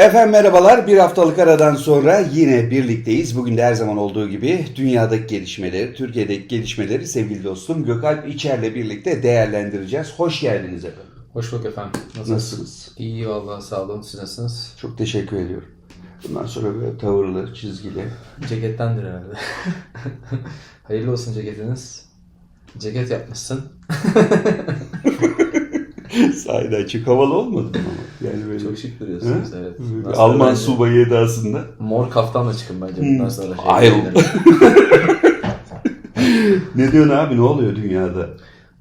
Efendim merhabalar. Bir haftalık aradan sonra yine birlikteyiz. Bugün de her zaman olduğu gibi dünyadaki gelişmeleri, Türkiye'deki gelişmeleri sevgili dostum Gökalp İçer'le birlikte değerlendireceğiz. Hoş geldiniz efendim. Hoş bulduk efendim. Nasılsınız? Nasılsınız? İyi vallahi sağ olun. Siz nasılsınız? Çok teşekkür ediyorum. Bundan sonra böyle tavırlı, çizgili. Cekettendir herhalde. Hayırlı olsun ceketiniz. Ceket yapmışsın. Sahiden çok havalı olmadı mı ama? Yani böyle Çok şık duruyorsunuz. Evet. Nasıl Alman bence? subayı edasında. Mor kaftanla çıkın bence bundan Hmm. sonra. Hayır. Ne diyorsun abi ne oluyor dünyada?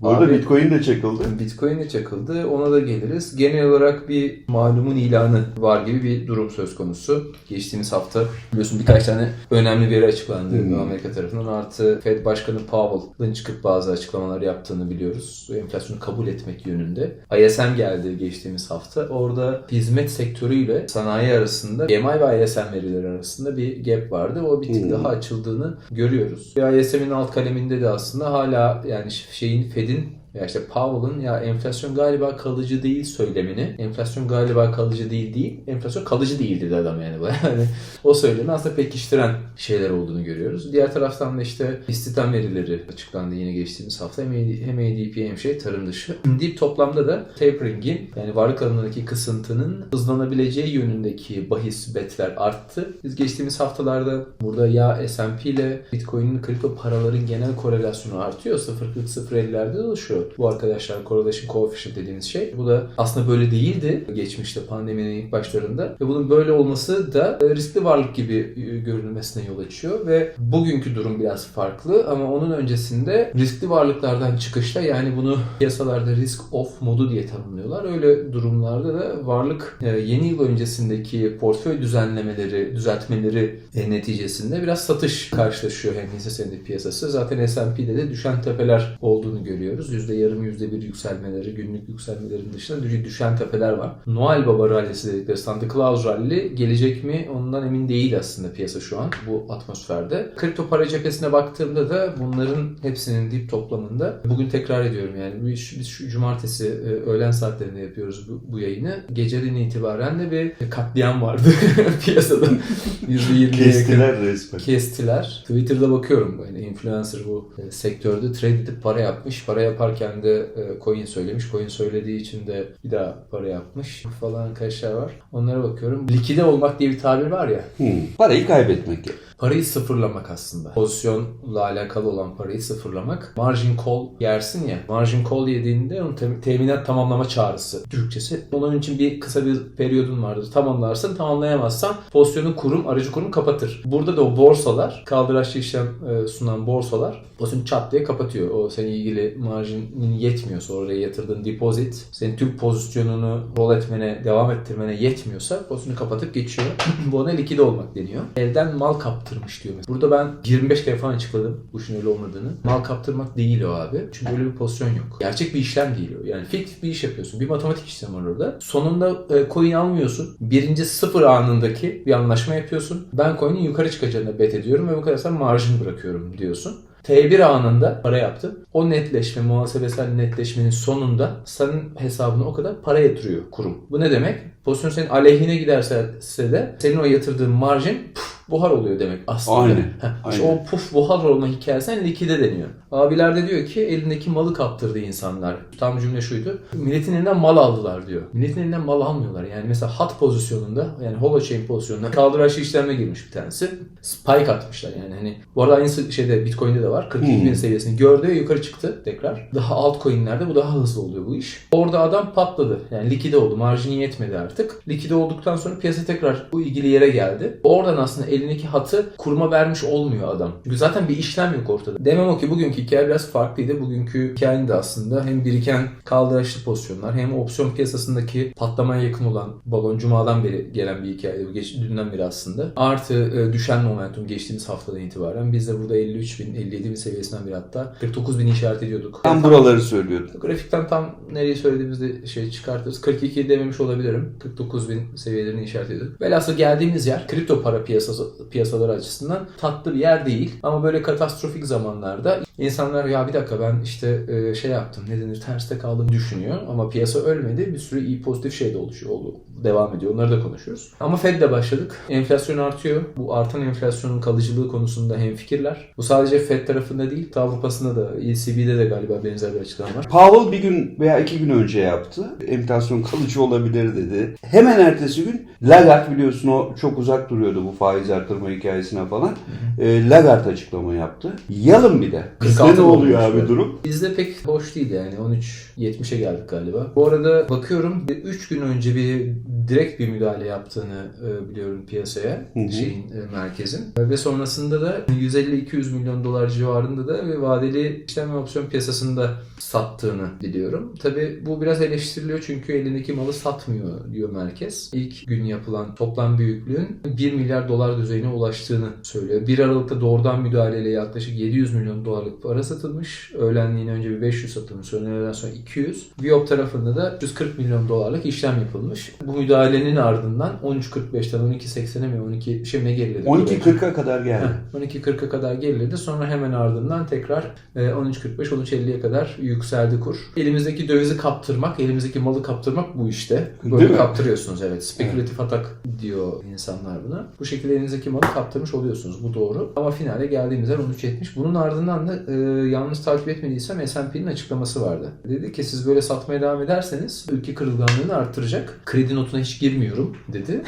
Bu arada Abi- Bitcoin de çakıldı. Bitcoin de çakıldı. Ona da geliriz. Genel olarak bir malumun ilanı var gibi bir durum söz konusu. Geçtiğimiz hafta biliyorsun birkaç tane önemli veri açıklandı Hmm. Amerika tarafından. Artı Fed Başkanı Powell'ın çıkıp bazı açıklamalar yaptığını biliyoruz. Enflasyonu kabul etmek yönünde. ISM geldi geçtiğimiz hafta. Orada hizmet sektörüyle sanayi arasında GMI ve ISM verileri arasında bir gap vardı. O bir tık Hmm. daha açıldığını görüyoruz. ISM'in alt kaleminde de aslında hala yani şeyin Fed'in ya işte Powell'ın ya enflasyon galiba kalıcı değil söylemini, enflasyon galiba kalıcı değil değil, enflasyon kalıcı değil dedi adam yani. yani o söylemi aslında pekiştiren şeyler olduğunu görüyoruz. Diğer taraftan da işte istihdam verileri açıklandı yine geçtiğimiz hafta. Hem, AD, hem ADP hem şey tarım dışı. Dip toplamda da tapering'in yani varlık alanındaki kısıntının hızlanabileceği yönündeki bahis betler arttı. Biz geçtiğimiz haftalarda burada ya S&P ile Bitcoin'in kripto paraların genel korelasyonu artıyor. 0.40-0.50'lerde dolaşıyor. Bu arkadaşlar correlation coefficient dediğimiz şey. Bu da aslında böyle değildi geçmişte pandeminin ilk başlarında. Ve bunun böyle olması da e, riskli varlık gibi e, görünmesine yol açıyor. Ve bugünkü durum biraz farklı ama onun öncesinde riskli varlıklardan çıkışta yani bunu piyasalarda risk off modu diye tanımlıyorlar. Öyle durumlarda da varlık e, yeni yıl öncesindeki portföy düzenlemeleri, düzeltmeleri neticesinde biraz satış karşılaşıyor hem hisse senedi piyasası. Zaten S&P'de de düşen tepeler olduğunu görüyoruz. %yarım, %bir yükselmeleri, günlük yükselmelerin dışında dü- düşen tepeler var. Noel Baba rallisi dedikleri Santa Claus rally gelecek mi ondan emin değil aslında piyasa şu an bu atmosferde. Kripto para cephesine baktığımda da bunların hepsinin dip toplamında bugün tekrar ediyorum yani biz, biz şu cumartesi e, öğlen saatlerinde yapıyoruz bu, bu yayını. Geceden itibaren de bir katliam vardı piyasada. %20'ye yakın Kestiler resmen. kestiler. Twitter'da bakıyorum yani influencer bu e, sektörde trade edip para yapmış. Para yaparken de e, coin söylemiş. Coin söylediği için de bir daha para yapmış falan arkadaşlar var. Onlara bakıyorum. Likide olmak diye bir tabir var ya. Hmm. Parayı kaybetmek. Parayı sıfırlamak aslında. Pozisyonla alakalı olan parayı sıfırlamak. Margin call yersin ya. Margin call yediğinde onun tem- teminat tamamlama çağrısı Türkçesi. Onun için bir kısa bir periyodun vardır. Tamamlarsın. Tamamlayamazsan pozisyonu kurum, aracı kurum kapatır. Burada da o borsalar, kaldıraçlı işlem e, sunan borsalar pozisyonu çat diye kapatıyor. O senin ilgili marjinin yetmiyorsa oraya yatırdığın depozit senin tüm pozisyonunu rol etmene, devam ettirmene yetmiyorsa pozisyonu kapatıp geçiyor. Bu ona likide olmak deniyor. Elden mal kaptırmış diyor. mesela. Burada ben 25 kere falan açıkladım bu işin öyle olmadığını. Mal kaptırmak değil o abi. Çünkü öyle bir pozisyon yok. Gerçek bir işlem değil o. Yani fiktif bir iş yapıyorsun. Bir matematik işlem var orada. Sonunda e, coin almıyorsun. Birinci sıfır anındaki bir anlaşma yapıyorsun. Ben coin'in yukarı çıkacağına bet ediyorum ve bu kadar sana marjin bırakıyorum diyorsun. T1 anında para yaptın. O netleşme, muhasebesel netleşmenin sonunda senin hesabına o kadar para yatırıyor kurum. Bu ne demek? Pozisyon senin aleyhine giderse de senin o yatırdığın marjin puf, buhar oluyor demek aslında. Aynen, Heh, işte aynen. o puf buhar olma hikayesine likide deniyor. Abiler de diyor ki elindeki malı kaptırdı insanlar. Tam cümle şuydu. Milletin elinden mal aldılar diyor. Milletin elinden mal almıyorlar. Yani mesela hat pozisyonunda yani holochain pozisyonunda kaldıraçlı işlemle girmiş bir tanesi. Spike atmışlar yani hani. Bu arada aynı şeyde Bitcoin'de de var. 42 bin Hmm. seviyesini gördü ve yukarı çıktı tekrar. Daha altcoin'lerde bu daha hızlı oluyor bu iş. Orada adam patladı. Yani likide oldu. Marjini yetmedi artık. Likide olduktan sonra piyasa tekrar bu ilgili yere geldi. Oradan aslında elindeki hatı kuruma vermiş olmuyor adam. Çünkü zaten bir işlem yok ortada. Demem o ki bugünkü hikaye biraz farklıydı. Bugünkü hikayenin de aslında hem biriken kaldıraçlı pozisyonlar hem opsiyon piyasasındaki patlamaya yakın olan balon cumadan beri gelen bir hikaye. Bu geç, dünden beri aslında. Artı e, düşen momentum geçtiğimiz haftadan itibaren biz de burada 53 bin, 57 bin seviyesinden beri hatta 49 bin işaret ediyorduk. Tam buraları söylüyordum. Grafikten tam nereyi söylediğimizde şey çıkartırız. 42 dememiş olabilirim. 49 bin seviyelerini işaret ediyorduk. Velhasıl geldiğimiz yer kripto para piyasası piyasa- piyasaları açısından tatlı bir yer değil. Ama böyle katastrofik zamanlarda insanlar ya bir dakika ben işte e, şey yaptım ne denir terste kaldım düşünüyor ama piyasa ölmedi bir sürü iyi pozitif şey de oluşuyor oldu. Devam ediyor. Onları da konuşuyoruz. Ama Fed'le başladık. Enflasyon artıyor. Bu artan enflasyonun kalıcılığı konusunda hemfikirler. Bu sadece Fed tarafında değil, Avrupa'sında da, ECB'de de galiba benzer bir açıklama var. Powell bir gün veya iki gün önce yaptı. Enflasyon kalıcı olabilir dedi. Hemen ertesi gün Lagarde biliyorsun o çok uzak duruyordu bu faiz artırma hikayesine falan. E, Lagarde açıklama yaptı. Yalın bir de. Bizde 46 ne oluyor abi be. durum? Bizde pek hoş değil yani. 13.70'e geldik galiba. Bu arada bakıyorum 3 gün önce bir direkt bir müdahale yaptığını e, biliyorum piyasaya Hı hı. şeyin e, merkezin. Ve sonrasında da 150-200 milyon dolar civarında da ve vadeli işlem ve opsiyon piyasasında sattığını biliyorum. Tabi bu biraz eleştiriliyor çünkü elindeki malı satmıyor diyor merkez. İlk gün yapılan toplam büyüklüğün 1 milyar dolar düzeyine ulaştığını söylüyor. 1 Aralık'ta doğrudan müdahaleyle yaklaşık 700 milyon dolarlık para satılmış. Öğlenliğin önce bir 500 satılmış. Öğlenden sonra 200. Viyop tarafında da 140 milyon dolarlık işlem yapılmış. Bu müdahalenin ardından 13.45'ten 12.80'e mi 12.70'e mi ne geriledi? 12.40'a kadar geldi. Heh, 12.40'a kadar geriledi. Sonra hemen ardından tekrar e, 13.45-13.50'ye kadar yükseldi kur. Elimizdeki dövizi kaptırmak, elimizdeki malı kaptırmak bu işte. Değil Böyle mi? kaptırıyorsunuz evet. Spekülatif atak diyor insanlar buna. Bu şekilde elinizdeki malı kaptırmış oluyorsunuz. Bu doğru. Ama finale geldiğimiz yer 13.70. Bunun ardından da e, yanlış takip etmediysem S&P'nin açıklaması vardı. Dedi ki siz böyle satmaya devam ederseniz ülke kırılganlığını arttıracak. Kredi notuna hiç girmiyorum dedi.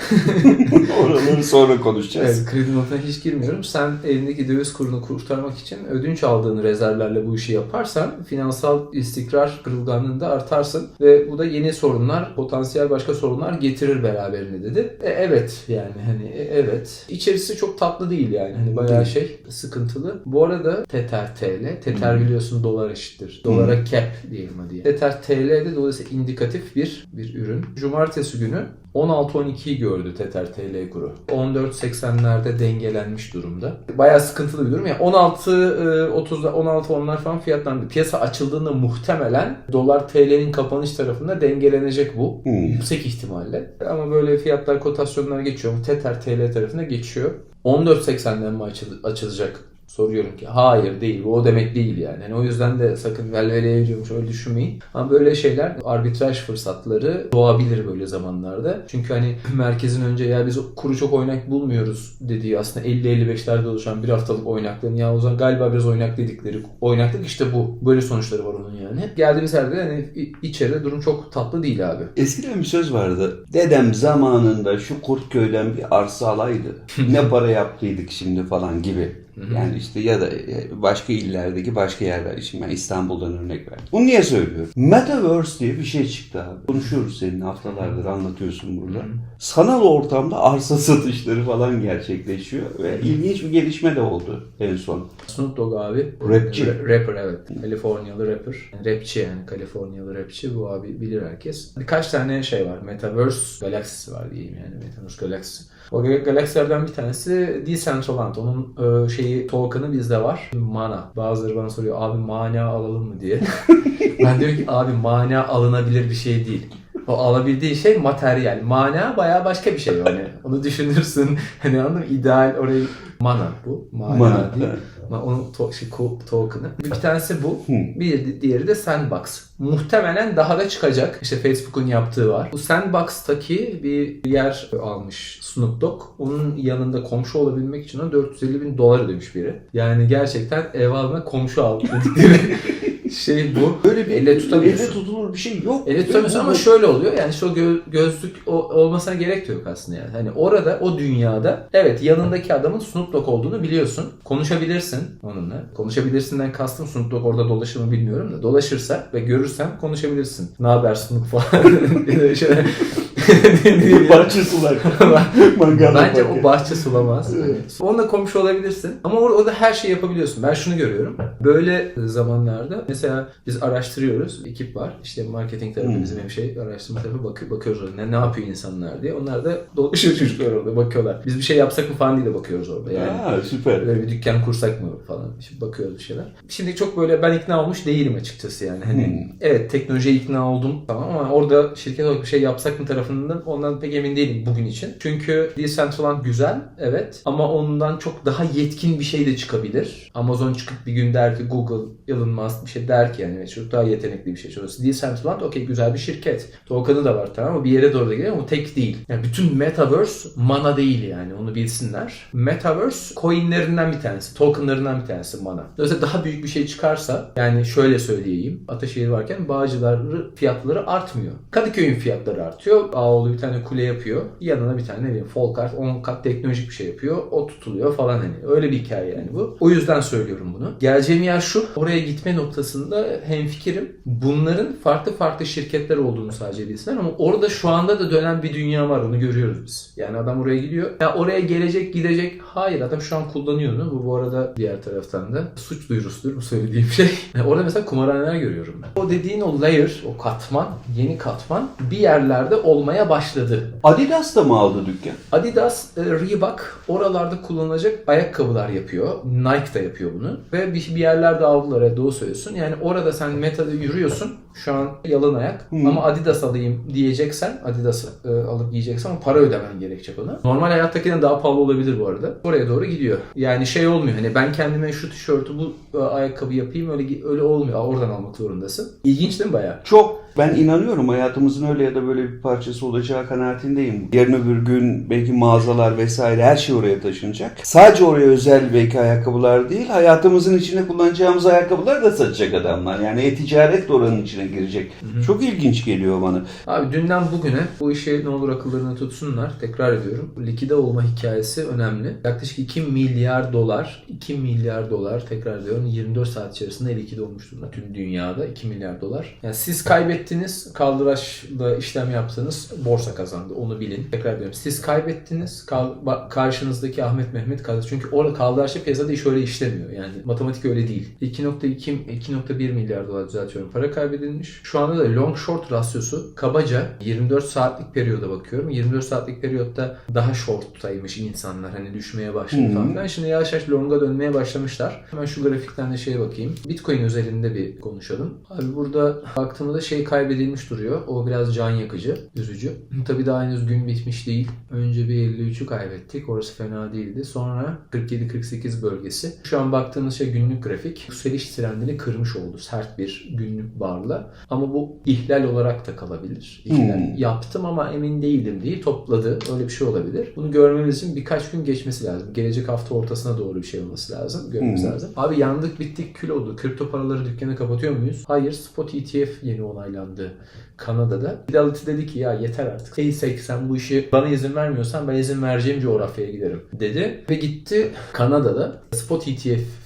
Oraları sonra konuşacağız. Evet, kredi notuna hiç girmiyorum. Sen elindeki döviz kurunu kurtarmak için ödünç aldığın rezervlerle bu işi yaparsan finansal istikrar kırılganlığında artarsın ve bu da yeni sorunlar, potansiyel başka sorunlar getirir beraberinde dedi. E, evet yani hani e, evet. İçerisi çok tatlı değil yani. Hani bayağı şey sıkıntılı. Bu arada Tether TL, Tether biliyorsun dolar eşittir. Dolara cap diyelim hadi. Tether TL'de dolayısıyla indikatif bir bir ürün. Cumartesi günü 16-12'yi gördü Tether TL kuru. 14.80'lerde dengelenmiş durumda. Bayağı sıkıntılı bir durum. Yani 16 30'da 16 onlar falan fiyatlandı. Piyasa açıldığında muhtemelen dolar TL'nin kapanış tarafında dengelenecek bu. Hmm. Yüksek ihtimalle. Ama böyle fiyatlar kotasyonlar geçiyor. Tether TL tarafına geçiyor. 14.80'den mi açıl- açılacak? Soruyorum ki hayır değil bu o demek değil yani. yani o yüzden de sakın velveleye giriyormuş öyle düşünmeyin. Ama böyle şeyler arbitraj fırsatları doğabilir böyle zamanlarda. Çünkü hani merkezin önce ya biz kuru çok oynak bulmuyoruz dediği aslında 50-55'lerde oluşan bir haftalık oynaklığın ya o zaman galiba biraz oynak dedikleri oynaklık işte bu. Böyle sonuçları var onun yani. Geldiğimiz yerde hani içeride durum çok tatlı değil abi. Eskiden bir söz vardı. Dedem zamanında şu Kurtköy'den bir arsa alaydı. ne para yaptıydık şimdi falan gibi. Yani işte ya da e, başka illerdeki başka yerler için ben İstanbul'dan örnek verdim. Bunu niye söylüyorum? Metaverse diye bir şey çıktı abi. Konuşuyoruz seninle haftalardır anlatıyorsun burada. Sanal ortamda arsa satışları falan gerçekleşiyor ve ilginç bir gelişme de oldu en son. Snoop Dogg abi. Rapçi. Ra- rapper evet. Kaliforniyalı rapper. Rapçi yani Kaliforniyalı rapçi. Bu abi bilir herkes. Birkaç tane şey var. Metaverse galaksisi var diyeyim yani. Metaverse galaksisi. O gal- galaksilerden bir tanesi Decentraland. Onun e, şeyi token'ı bizde var. Mana. Bazıları bana soruyor abi mana alalım mı diye. ben diyorum ki abi mana alınabilir bir şey değil. O alabildiği şey materyal. Mana bayağı başka bir şey yani. Onu düşünürsün. Hani anladın mı? İdeal orayı mana bu. Mana, Mana, değil. evet. Onun to- şey, token'ı. Bir tanesi bu. Bir di- diğeri de Sandbox. Muhtemelen daha da çıkacak. İşte Facebook'un yaptığı var. Bu Sandbox'taki bir yer almış Snoop Dogg. Onun yanında komşu olabilmek için ona 450 bin dolar ödemiş biri. Yani gerçekten ev alma komşu al dedikleri şey bu. Böyle bir elle tutamıyorsun. Elle tutulur bir şey yok. Elle tutamıyorsun ama şöyle oluyor. Yani şu gö- gözlük o- olmasına gerek de yok aslında yani. Hani orada o dünyada evet yanındaki adamın Snoop Dogg olduğunu biliyorsun. Konuşabilirsin onunla. Konuşabilirsinden kastım Snoop Dogg orada dolaşır mı bilmiyorum da dolaşırsa ve görürsen konuşabilirsin. Ne haber Snoop falan. Bahçe sular. Bence o bahçe sulamaz. Yani Onunla komşu olabilirsin. Ama or- orada her şeyi yapabiliyorsun. Ben şunu görüyorum. Böyle zamanlarda mesela biz araştırıyoruz. Ekip var. İşte marketing tarafı Hmm. bizim bir şey. Araştırma tarafı bakıyor, bakıyoruz orada. Ne, ne yapıyor insanlar diye. Onlar da dolaşıyor çocuklar orada bakıyorlar. Biz bir şey yapsak mı falan diye de bakıyoruz orada. Yani Ha, süper. Böyle bir dükkan kursak mı falan. Şimdi bakıyoruz bir şeyler. Şimdi çok böyle ben ikna olmuş değilim açıkçası yani. Hani Hmm. evet teknolojiye ikna oldum tamam ama orada şirket olarak bir şey yapsak mı tarafında tarafından ondan pek emin değilim bugün için. Çünkü Decentraland güzel evet ama ondan çok daha yetkin bir şey de çıkabilir. Amazon çıkıp bir gün der ki Google, Elon Musk bir şey der ki yani çok daha yetenekli bir şey. Şurası Decentraland okey güzel bir şirket. Token'ı da var tamam ama bir yere doğru da gidiyor ama tek değil. Yani bütün Metaverse mana değil yani onu bilsinler. Metaverse coinlerinden bir tanesi, tokenlarından bir tanesi mana. Dolayısıyla daha büyük bir şey çıkarsa yani şöyle söyleyeyim. Ataşehir varken Bağcılar fiyatları artmıyor. Kadıköy'ün fiyatları artıyor. Ağoğlu bir tane kule yapıyor. Yanına bir tane ne bileyim Folkart 10 kat teknolojik bir şey yapıyor. O tutuluyor falan hani. Öyle bir hikaye yani bu. O yüzden söylüyorum bunu. Geleceğim yer şu. Oraya gitme noktasında hemfikirim. Bunların farklı farklı şirketler olduğunu sadece bilsinler ama orada şu anda da dönen bir dünya var. Onu görüyoruz biz. Yani adam oraya gidiyor. Ya oraya gelecek gidecek. Hayır adam şu an kullanıyor onu. Bu bu arada diğer taraftan da suç duyurusudur bu söylediğim şey. Orada mesela kumarhaneler görüyorum ben. O dediğin o layer, o katman, yeni katman bir yerlerde olmaya başladı. Adidas da mı aldı dükkan? Adidas, e, Reebok oralarda kullanılacak ayakkabılar yapıyor. Nike da yapıyor bunu. Ve bir, yerlerde aldılar ya doğru söylüyorsun. Yani orada sen metada yürüyorsun. Şu an yalın ayak. Hı. Ama Adidas alayım diyeceksen, Adidas e, alıp giyeceksen para ödemen gerekecek ona. Normal hayattakinden daha pahalı olabilir bu arada. Oraya doğru gidiyor. Yani şey olmuyor. Hani ben kendime şu tişörtü bu e, ayakkabı yapayım öyle öyle olmuyor. Aa, Oradan almak zorundasın. İlginç değil mi bayağı? Çok. Ben inanıyorum hayatımızın öyle ya da böyle bir parçası olacağı kanaatindeyim. Yarın öbür gün belki mağazalar vesaire her şey oraya taşınacak. Sadece oraya özel belki ayakkabılar değil, hayatımızın içinde kullanacağımız ayakkabılar da satacak adamlar. Yani e-ticaret de oranın içine girecek. Çok ilginç geliyor bana. Abi dünden bugüne bu işi ne olur akıllarına tutsunlar. Tekrar ediyorum. Likide olma hikayesi önemli. Yaklaşık 2 milyar dolar, 2 milyar dolar tekrar ediyorum 24 saat içerisinde likide olmuş durumda tüm dünyada 2 milyar dolar. Yani siz kaybettiniz, kaldıraçla işlem yaptınız, borsa kazandı. Onu bilin. Tekrar ediyorum. Siz kaybettiniz, kal- karşınızdaki Ahmet Mehmet kazandı. Çünkü orada kaldıraçlı piyasada iş öyle işlemiyor. Yani matematik öyle değil. 2.2 2.1 milyar dolar düzeltiyorum. Para kaybedilmiş. Şu anda da long short rasyosu kabaca 24 saatlik periyoda bakıyorum. 24 saatlik periyotta daha shorttaymış insanlar. Hani düşmeye başladı Hı. falan. Şimdi yavaş yavaş longa dönmeye başlamışlar. Hemen şu grafikten de şeye bakayım. Bitcoin üzerinde bir konuşalım. Abi burada baktığımda şey kaybedilmiş duruyor. O biraz can yakıcı, üzücü. Tabii daha henüz gün bitmiş değil. Önce bir 53'ü kaybettik. Orası fena değildi. Sonra 47-48 bölgesi. Şu an baktığımız şey günlük grafik. Yükseliş trendini kırmış oldu. Sert bir günlük barla. Ama bu ihlal olarak da kalabilir. İhlal Hmm. yaptım ama emin değildim diye topladı. Öyle bir şey olabilir. Bunu görmemiz için birkaç gün geçmesi lazım. Gelecek hafta ortasına doğru bir şey olması lazım. Görmemiz Hmm. lazım. Abi yandık bittik kül oldu. Kripto paraları dükkanı kapatıyor muyuz? Hayır. Spot ETF yeni onaylandı. Kanada'da. Fidelity dedi ki ya yeter artık. Hey sen bu işi bana izin vermiyorsan ben izin vereceğim coğrafyaya giderim dedi. Ve gitti Kanada'da Spot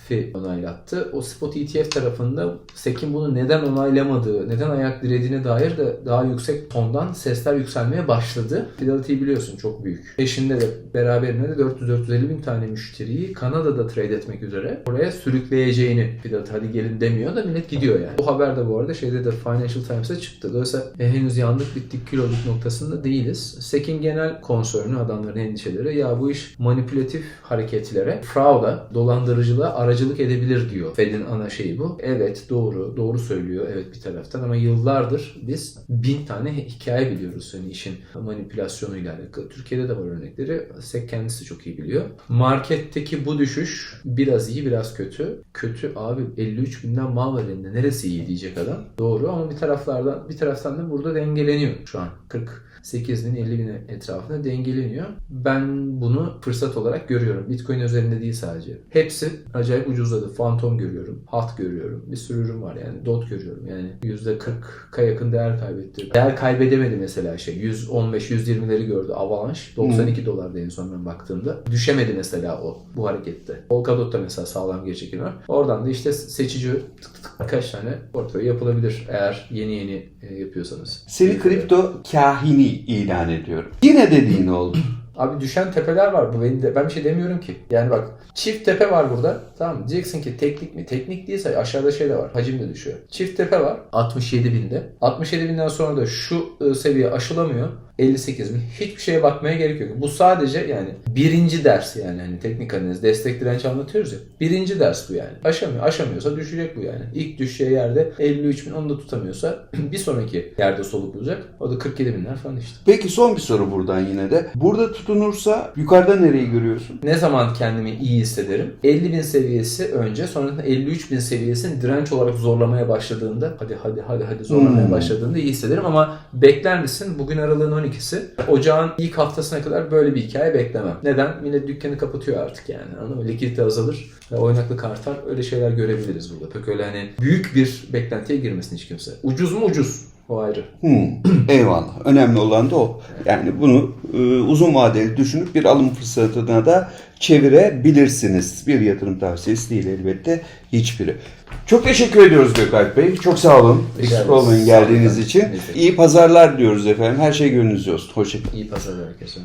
ETF'i onaylattı. O Spot ETF tarafında SEC'in bunu neden onaylamadığı, neden ayak dirediğine dair de daha yüksek tondan sesler yükselmeye başladı. Fidelity'yi biliyorsun çok büyük. Eşinde de beraberinde de 400-450 bin tane müşteriyi Kanada'da trade etmek üzere oraya sürükleyeceğini Fidelity hadi gelin demiyor da millet gidiyor yani. Bu haber de bu arada şeyde de Financial Times'ta çıktı. Dolayısıyla e, henüz yandık bittik kül olduk noktasında değiliz. SEC'in genel konsörünü adamların endişeleri ya bu iş manipülatif hareketlere, frauda, dolandırıcılığa aracılık edebilir diyor. Fed'in ana şeyi bu. Evet doğru, doğru söylüyor evet bir taraftan ama yıllardır biz bin tane hikaye biliyoruz hani işin manipülasyonuyla alakalı. Türkiye'de de var örnekleri. SEC kendisi çok iyi biliyor. Marketteki bu düşüş biraz iyi biraz kötü. Kötü abi 53 binden mal var elinde. Neresi iyi diyecek adam. Doğru ama bir taraflardan bir taraftan da burada dengeleniyor şu an. 48 bin 50 bin etrafında dengeleniyor. Ben bunu fırsat olarak görüyorum. Bitcoin üzerinde değil sadece. Hepsi acayip ucuzladı. Phantom görüyorum. HAT görüyorum. Bir sürü ürün var yani. DOT görüyorum. Yani %40'a yakın değer kaybetti. Değer kaybedemedi mesela şey. 115-120'leri gördü. Avalanche. 92 dolardı en son ben baktığımda. Düşemedi mesela o bu harekette. Polkadot'ta mesela sağlam geri çekim var. Oradan da işte seçici tık tık tık birkaç tane portföy yapılabilir eğer yeni yeni e, yapıyorsanız. Seni kripto kahini ilan ediyorum. Yine dediğin oldu. Abi düşen tepeler var. Bu ben bir şey demiyorum ki. Yani bak çift tepe var burada. Tamam? Diyeceksin ki teknik mi? Teknik değilse aşağıda şey de var. Hacim de düşüyor. Çift tepe var. 67 binde. 67 binden sonra da şu e, seviye aşılamıyor. 58 bin. Hiçbir şeye bakmaya gerek yok. Bu sadece yani birinci ders yani hani teknik analiz, destek direnç anlatıyoruz ya. Birinci ders bu yani. Aşamıyor. Aşamıyorsa düşecek bu yani. İlk düşeceği yerde 53 bin onu da tutamıyorsa bir sonraki yerde soluk bulacak. O da 47 binler falan işte. Peki son bir soru buradan yine de. Burada tutunursa yukarıda nereyi görüyorsun? Ne zaman kendimi iyi hissederim? 50 bin seviyesi önce sonrasında 53 bin seviyesini direnç olarak zorlamaya başladığında hadi hadi hadi hadi zorlamaya Hmm. başladığında iyi hissederim ama bekler misin? Bugün aralığın 12'si. Ocağın ilk haftasına kadar böyle bir hikaye beklemem. Neden? Millet dükkanı kapatıyor artık yani. Anladın mı? Likidite azalır oynaklık artar. Öyle şeyler görebiliriz burada. Pek öyle hani büyük bir beklentiye girmesin hiç kimse. Ucuz mu ucuz. O ayrı. Hmm, eyvallah. Önemli olan da o. Yani bunu e, uzun vadeli düşünüp bir alım fırsatına da çevirebilirsiniz. Bir yatırım tavsiyesi değil elbette hiçbiri. Çok teşekkür ediyoruz Gökalp Bey. Çok sağ olun. Eksik olmayın geldiğiniz için. İyi pazarlar diyoruz efendim. Her şey gönlünüzce olsun. Hoşçakalın. İyi pazarlar herkese.